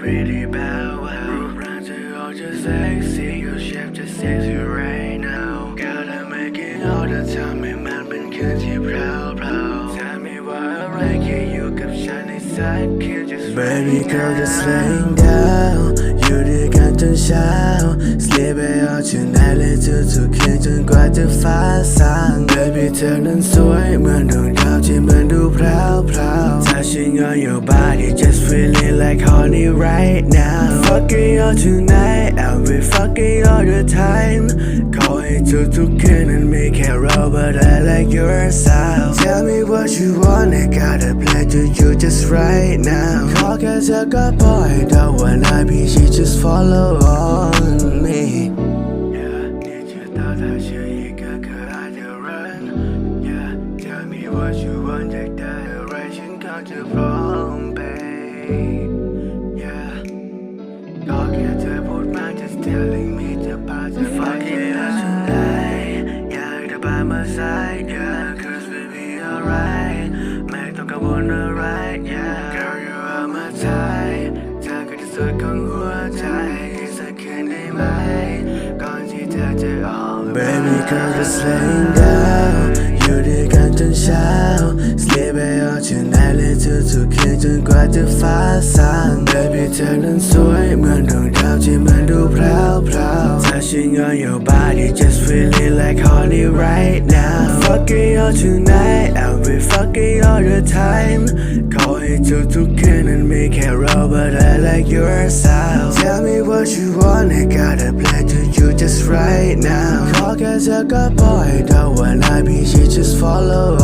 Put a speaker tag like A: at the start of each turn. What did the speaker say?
A: pretty bad well Room round to all just sexy Your shape just sexy right now Gotta make it all the time มันเป็นคืนที่เพลาเพลา Tell me why I like you Baby girl just laying down อยู่ด้วยกันจนเช้า Sleep it all tonight เลยทุกๆคืนจนกว่าจะฟ้าสาง Baby เธอนั้นสวยเหมือนดวงดาวที่มันดูพราวพราวๆ Touching on your body just feeling like honey right now Fucking all tonight I'll be fucking all the time Tutu couldn't make it roll, but I like your style. Tell me what you want, I got a plan to you just right now. Talk as a good boy, don't wanna be, she just follow on me. Yeah, did you thought what you want, take that direction, come to flow. สุดของหัวใจอีกสักคืนได้ไหมก่อนที่เธอจะออก Baby girl just laying down อยู่ด้วยกันจนเช้า Sleep it all tonight เลยทุกๆคืนจนกว่าจะฟ้าสาง Baby เธอนั้นสวยเหมือนดวงดาวที่มันดูพราวพราวๆ Touching on your body just feeling like honey right now tonight. I will be fucking all the time. Call it to to can and make it roll But I like your style. Tell me what you want I got a plan to you just right now. Call as a good boy Don't wanna be she just follow